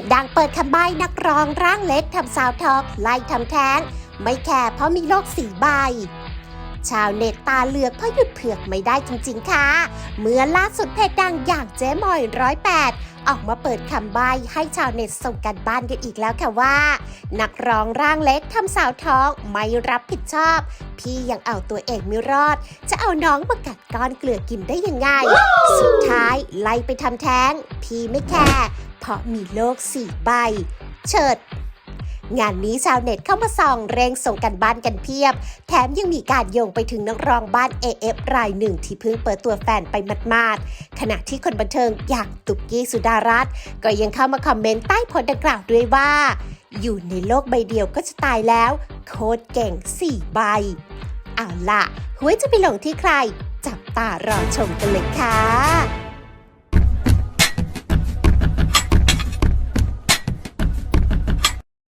จดังเปิดคำใบ้นักร้องร่างเล็กทำสาวทอกไล่ทำแท้ง ไม่แคร์เพราะมีโลกสีใบ ชาวเน็ตตาเหลือกเพราะหยุดเผือกไม่ได้จริงๆค่ะ เมื่อล่าสุดเพจดังอย่างเจ๊มอยร้อยแปดออกมาเปิดคำใบ้ให้ชาวเน็ตส่งกันบ้านกันอีกแล้วค่ะว่า นักร้องร่างเล็กทำสาวท้องไม่รับผิดชอบ พี่ยังเอาตัวเองไม่รอด จะเอาน้องมากัดก้อนเกลือกินได้ยังไง สุดท้ายไล่ไปทำแท้ง พี่ไม่แคร์ เพราะมีโลกสี่ใบ เฉิด งานนี้ชาวเน็ตเข้ามาส่องเร่งส่งกันบ้านกันเพียบ แถมยังมีการโยงไปถึงนักร้องบ้าน AF รายหนึ่งที่เพิ่งเปิดตัวแฟนไปมาดๆขณะที่คนบันเทิงอย่างตุกกี้สุดารัตน์ก็ยังเข้ามาคอมเมนต์ใต้โพสต์ดังกล่าวด้วยว่า อยู่ในโลกใบเดียวก็จะตายแล้ว โคตรเก่ง4ใบเอาล่ะหวยจะไปหลงที่ใคร จับตารอชมกันเลยค่ะ